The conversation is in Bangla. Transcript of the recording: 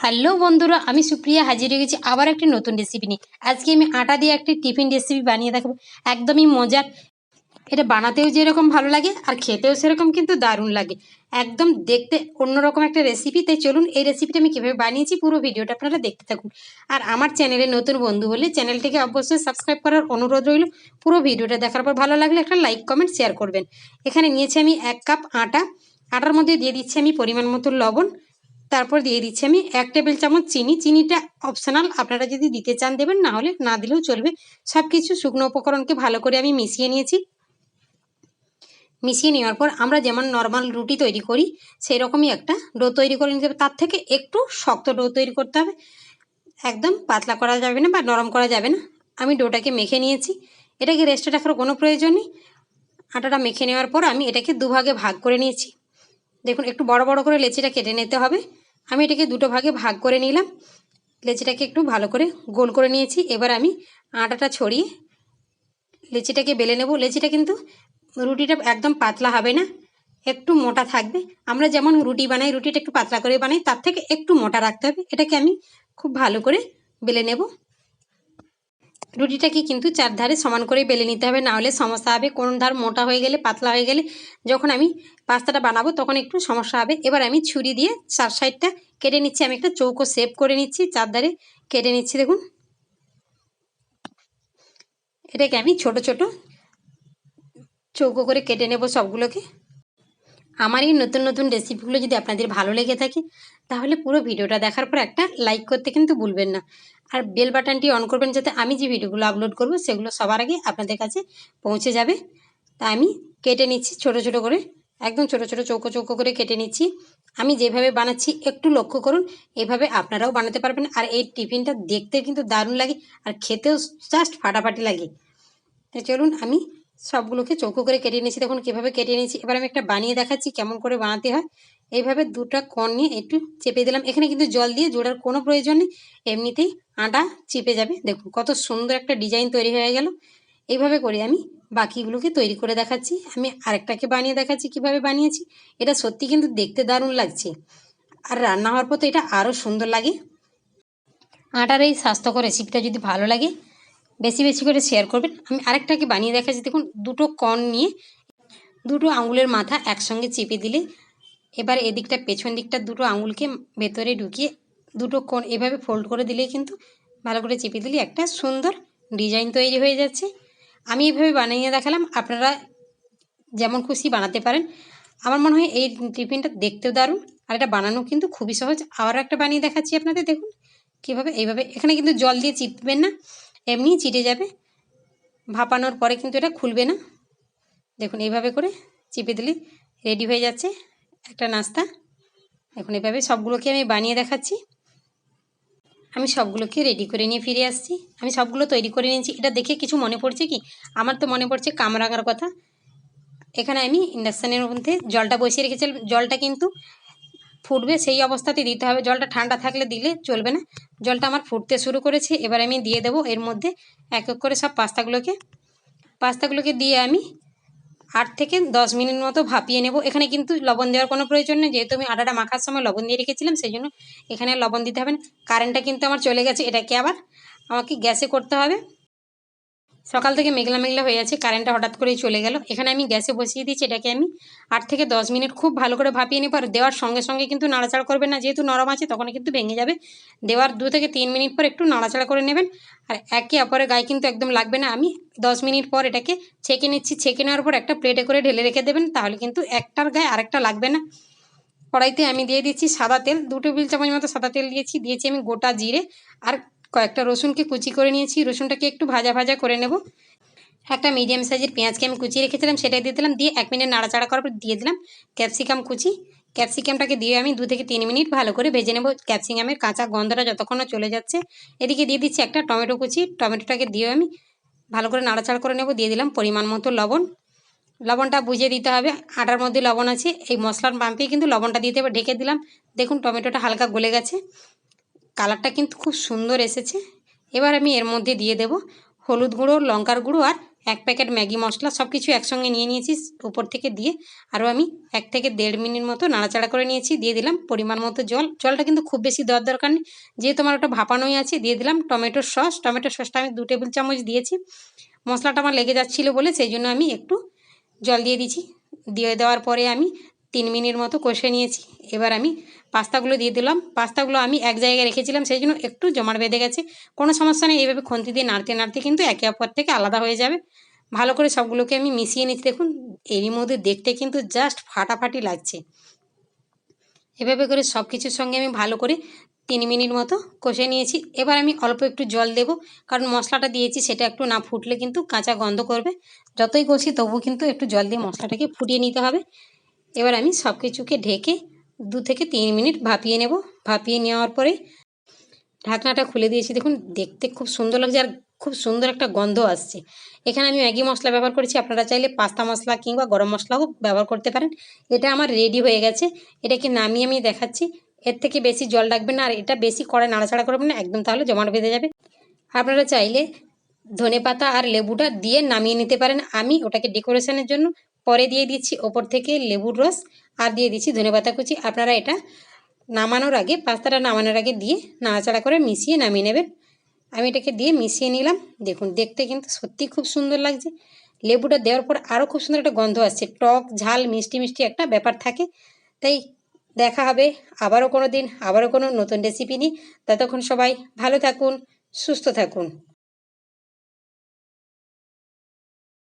হ্যালো বন্ধুরা, আমি সুপ্রিয়া হাজির হয়ে গেছি আবার একটি নতুন রেসিপি নিয়ে। আজকে আমি আটা দিয়ে একটি টিফিন রেসিপি বানিয়ে দেখাবো। একদমই মজার। এটা বানাতেও যেরকম ভালো লাগে আর খেতেও সেরকম কিন্তু দারুণ লাগে। একদম দেখতে অন্যরকম একটা রেসিপি তাই চলুন এই রেসিপিটা আমি কীভাবে বানিয়েছি পুরো ভিডিওটা আপনারা দেখতে থাকুন। আর আমার চ্যানেলে নতুন বন্ধু হলে চ্যানেলটিকে অবশ্যই সাবস্ক্রাইব করার অনুরোধ রইল। পুরো ভিডিওটা দেখার পর ভালো লাগলে একটা লাইক কমেন্ট শেয়ার করবেন। এখানে নিয়েছি আমি এক কাপ আটা। আটার মধ্যে দিয়ে দিচ্ছি আমি পরিমাণ মতো লবণ। তারপর দিয়ে দিচ্ছি আমি এক টেবিল চামচ চিনি। চিনিটা অপশনাল আপনারা যদি দিতে চান দেবেন, না হলে না দিলেও চলবে। সব কিছু শুকনো উপকরণকে ভালো করে আমি মিশিয়ে নিয়েছি। মিশিয়ে নেওয়ার পর আমরা যেমন নর্মাল রুটি তৈরি করি সেই রকমই একটা ডো তৈরি করে নিতে হবে। তার থেকে একটু শক্ত ডো তৈরি করতে হবে। একদম পাতলা করা যাবে না বা নরম করা যাবে না। আমি ডোটাকে মেখে নিয়েছি। এটাকে রেস্টে রাখার কোনো প্রয়োজন নেই। আটাটা মেখে নেওয়ার পর আমি এটাকে দুভাগে ভাগ করে নিয়েছি। দেখুন, একটু বড় বড় করে লেচিটা কেটে নিতে হবে। আমি এটাকে দুটো ভাগে ভাগ করে নিলাম। লেচিটাকে একটু ভালো করে গোল করে নিয়েছি। এবার আমি আটাটা ছড়িয়ে লেচিটাকে বেলে নেব। লেচিটা কিন্তু রুটিটা একদম পাতলা হবে না, একটু মোটা থাকবে। আমরা যেমন রুটি বানাই, রুটিটা একটু পাতলা করে বানাই, তার থেকে একটু মোটা রাখতে হবে। এটাকে আমি খুব ভালো করে বেলে নেব। রুটিটাকে কিন্তু চারধারে সমান করে বেলে নিতে হবে। না হলে সমস্যা হবে। কোন ধার মোটা হয়ে গেলে, পাতলা হয়ে গেলে, যখন আমি পাস্তাটা বানাবো, তখন একটু সমস্যা হবে। এবার আমি ছুরি দিয়ে চার সাইডটা কেটে নিচ্ছি। আমি একটা চৌকো সেভ করে নিচ্ছি, চারধারে কেটে নিচ্ছি, দেখুন। এটাকে আমি ছোট ছোট চৌকো করে কেটে নেব সবগুলোকে। আমার এই নতুন নতুন রেসিপিগুলো যদি আপনাদের ভালো লেগে থাকে, তাহলে পুরো ভিডিওটা দেখার পর একটা লাইক করতে কিন্তু ভুলবেন না। আর বেল বাটনটি অন করবেন যাতে আমি যে ভিডিওগুলো আপলোড করব, সেগুলো সবার আগে আপনাদের কাছে পৌঁছে যাবে। তা আমি কেটে নিচ্ছি ছোট ছোট করে। একদম ছোট ছোট চৌকো চৌকো করে কেটে নিচ্ছি। আমি যেভাবে বানাচ্ছি একটু লক্ষ্য করুন, এভাবে আপনারাও বানাতে পারবেন। আর এই টিফিনটা দেখতে কিন্তু দারুণ লাগে আর খেতেও জাস্ট ফাটাফাটি লাগে। চলুন আমি সবগুলোকে চৌকো করে কেটে নিয়েছি দেখুন কীভাবে কেটে নিয়েছি এবার আমি একটা বানিয়ে দেখাচ্ছি কেমন করে বানাতে হয়। এইভাবে দুটা কর্ন নিয়ে একটু চেপে দিলাম। এখানে কিন্তু জল দিয়ে জোড়ার কোনো প্রয়োজন নেই। এমনিতেই আটা চিপে যাবে। দেখুন কত সুন্দর একটা ডিজাইন তৈরি হয়ে গেল। এইভাবে করে আমি বাকিগুলোকে তৈরি করে দেখাচ্ছি। আমি আরেকটাকে বানিয়ে দেখাচ্ছি কীভাবে বানিয়েছি। এটা সত্যি কিন্তু দেখতে দারুণ লাগছে। আর রান্না হওয়ার পর তো এটা আরও সুন্দর লাগে। আটার এই স্বাস্থ্যকর রেসিপিটা যদি ভালো লাগে, বেশি বেশি করে শেয়ার করবেন। আমি আরেকটাকে বানিয়ে দেখাচ্ছি। দেখুন, দুটো কর্ন নিয়ে দুটো আঙুলের মাথা একসঙ্গে চেপে দিলে, এবার এদিকটা পেছন দিকটা দুটো আঙুলকে ভেতরে ঢুকিয়ে দুটো কোণ এভাবে ফোল্ড করে দিলেই কিন্তু ভালো করে চেপে দিলে একটা সুন্দর ডিজাইন তৈরি হয়ে যাচ্ছে। আমি এইভাবে বানিয়ে দেখালাম, আপনারা যেমন খুশি বানাতে পারেন। আমার মনে হয় এই টিফিনটা দেখতেও দারুণ, আর এটা বানানো কিন্তু খুবই সহজ। আরও একটা বানিয়ে দেখাচ্ছি আপনাদের, দেখুন কীভাবে, এইভাবে। এখানে কিন্তু জল দিয়ে চিপবেন না, এমনিই চিটে যাবে। ভাপানোর পরে কিন্তু এটা খুলবে না। দেখুন এইভাবে করে চিপে দিলে রেডি হয়ে যাচ্ছে একটা নাস্তা। এখন এভাবে সবগুলোকে আমি বানিয়ে দেখাচ্ছি। আমি সবগুলোকে রেডি করে নিয়ে ফিরে আসছি। আমি সবগুলো তৈরি করে নিয়েছি। এটা দেখে কিছু মনে পড়ছে কি? আমার তো মনে পড়ছে কামরাঙার কথা। এখানে আমি ইন্ডাকশানের মধ্যে জলটা বসিয়ে রেখেছিলাম জলটা কিন্তু ফুটবে সেই অবস্থাতে দিতে হবে। জলটা ঠান্ডা থাকলে দিলে চলবে না। জলটা আমার ফুটতে শুরু করেছে। এবার আমি দিয়ে দেবো। এর মধ্যে এক এক করে সব পাস্তাগুলোকে পাস্তাগুলোকে দিয়ে আমি আট থেকে দশ মিনিট মতো ভাপিয়ে নেব। এখানে কিন্তু লবণ দেওয়ার কোনো প্রয়োজন নেই। যেহেতু আমি আটাটা মাখার সময় লবণ দিয়ে রেখেছিলাম, সেই জন্য এখানে লবণ দিতে হবে না। কারেন্টটা কিন্তু আমার চলে গেছে। এটাকে আবার আমাকে গ্যাসে করতে হবে। সকাল থেকে মেঘলা মেঘলা হয়ে আছে কারেন্টটা হঠাৎ করেই চলে গেল। এখানে আমি গ্যাসে বসিয়ে দিয়েছি এটাকে আমি আট থেকে দশ মিনিট খুব ভালো করে ভাপিয়ে নেব। আর দেওয়ার সঙ্গে সঙ্গে কিন্তু নাড়াচাড়া করবেন না, যেহেতু নরম আছে তখন কিন্তু ভেঙে যাবে। দেওয়ার দু থেকে তিন মিনিট পর একটু নাড়াচাড়া করে নেবেন। আর একে অপরের গায়ে কিন্তু একদম লাগবে না। আমি দশ মিনিট পর এটাকে ছেঁকে নিচ্ছি। ছেঁকে নেওয়ার পর একটা প্লেটে করে ঢেলে রেখে দেবেন, তাহলে কিন্তু একটার গায়ে আরেকটা লাগবে না। কড়াইতে আমি দিয়ে দিচ্ছি সাদা তেল। দু টেবিল চামচ মতো সাদা তেল দিয়েছি। দিয়েছি আমি গোটা জিরে। আর কয়েকটা রসুনকে কুচি করে নিয়েছি। রসুনটাকে একটু ভাজা ভাজা করে নেব। একটা মিডিয়াম সাইজের পেঁয়াজকে আমি কুচিয়ে রেখেছিলাম, সেটাই দিয়ে দিলাম। দিয়ে এক মিনিট নাড়াচাড়া করার পর দিয়ে দিলাম ক্যাপসিকাম কুচি। ক্যাপসিকামটাকে দিয়ে আমি দু থেকে তিন মিনিট ভালো করে ভেজে নেব। ক্যাপসিকামের কাঁচা গন্ধটা যতক্ষণ চলে যাচ্ছে, এদিকে দিয়ে দিচ্ছি একটা টমেটো কুচি। টমেটোটাকে দিয়ে আমি ভালো করে নাড়াচাড়া করে নেব। দিয়ে দিলাম পরিমাণ মতো লবণ। লবণটা বুঝে দিতে হবে, আটার মধ্যে লবণ আছে। এই মশলার পাম্পে কিন্তু লবণটা দিতে হবে। ঢেকে দিলাম। দেখুন টমেটোটা হালকা গলে গেছে। কালারটা কিন্তু খুব সুন্দর এসেছে। এবার আমি এর মধ্যে দিয়ে দেব হলুদ গুঁড়ো, লঙ্কার গুঁড়ো আর এক প্যাকেট ম্যাগি মশলা। সব কিছু একসঙ্গে নিয়ে নিয়েছি উপর থেকে দিয়ে। আরও আমি এক থেকে দেড় মিনিট মতো নাড়াচাড়া করে নিয়েছি। দিয়ে দিলাম পরিমাণ মতো জল। জলটা কিন্তু খুব বেশি দেওয়ার দরকার নেই। যেহেতু আমার ওটা ভাপানোই আছে, দিয়ে দিলাম টমেটোর সস। টমেটোর সসটা আমি দু টেবিল চামচ দিয়েছি। মশলাটা আমার লেগে যাচ্ছিল বলে সেই জন্য আমি একটু জল দিয়ে দিয়েছি। দিয়ে দেওয়ার পরে আমি তিন মিনিট মতো কষে নিয়েছি। এবার আমি পাস্তাগুলো দিয়ে দিলাম। পাস্তাগুলো আমি এক জায়গায় রেখেছিলাম, সেই জন্য একটু জমাট বেঁধে গেছে। কোনো সমস্যা নেই, এইভাবে খন্তি দিয়ে নাড়তে নাড়তে কিন্তু একে অপর থেকে আলাদা হয়ে যাবে। ভালো করে সবগুলোকে আমি মিশিয়ে নিচ্ছি। দেখুন, এরই মধ্যে দেখতে কিন্তু জাস্ট ফাটাফাটি লাগছে। এভাবে করে সব কিছুর সঙ্গে আমি ভালো করে তিন মিনিট মতো কষে নিয়েছি। এবার আমি অল্প একটু জল দেব, কারণ মশলাটা দিয়েছি, সেটা একটু না ফুটলে কিন্তু কাঁচা গন্ধ করবে। যতই কষি তবু কিন্তু একটু জল দিয়ে মশলাটাকে ফুটিয়ে নিতে হবে। এবার আমি সব কিছুকে ঢেকে দু থেকে তিন মিনিট ভাপিয়ে নেব। ভাপিয়ে নেওয়ার পরে ঢাকনাটা খুলে দিয়েছি। দেখুন, দেখতে খুব সুন্দর লাগছে আর খুব সুন্দর একটা গন্ধ আসছে। এখানে আমি ম্যাগি মশলা ব্যবহার করেছি। আপনারা চাইলে পাস্তা মশলা কিংবা গরম মশলাও ব্যবহার করতে পারেন। এটা আমার রেডি হয়ে গেছে। এটাকে নামিয়ে আমি দেখাচ্ছি। এর থেকে বেশি জল রাখবেন না আর এটা বেশি করে নাড়াচাড়া করবেন না, একদম তাহলে জমাট বেঁধে যাবে। আপনারা চাইলে ধনে পাতা আর লেবুটা দিয়ে নামিয়ে নিতে পারেন। আমি ওটাকে ডেকোরেশনের জন্য পরে দিয়ে দিচ্ছি ওপর থেকে লেবুর রস আর দিয়ে দিচ্ছি ধনে পাতা কুচি। আপনারা এটা নামানোর আগে, পাস্তাটা নামানোর আগে দিয়ে নাড়াচাড়া করে মিশিয়ে নামিয়ে নেবেন। আমি এটাকে দিয়ে মিশিয়ে নিলাম। দেখুন, দেখতে কিন্তু সত্যি খুব সুন্দর লাগছে। লেবুটা দেওয়ার পর আরও খুব সুন্দর একটা গন্ধ আসছে। টক, ঝাল, মিষ্টি মিষ্টি একটা ব্যাপার থাকে। তাই দেখা হবে আবারও কোনো দিন, আবারও কোনো নতুন রেসিপি নিয়ে। ততক্ষণ সবাই ভালো থাকুন, সুস্থ থাকুন।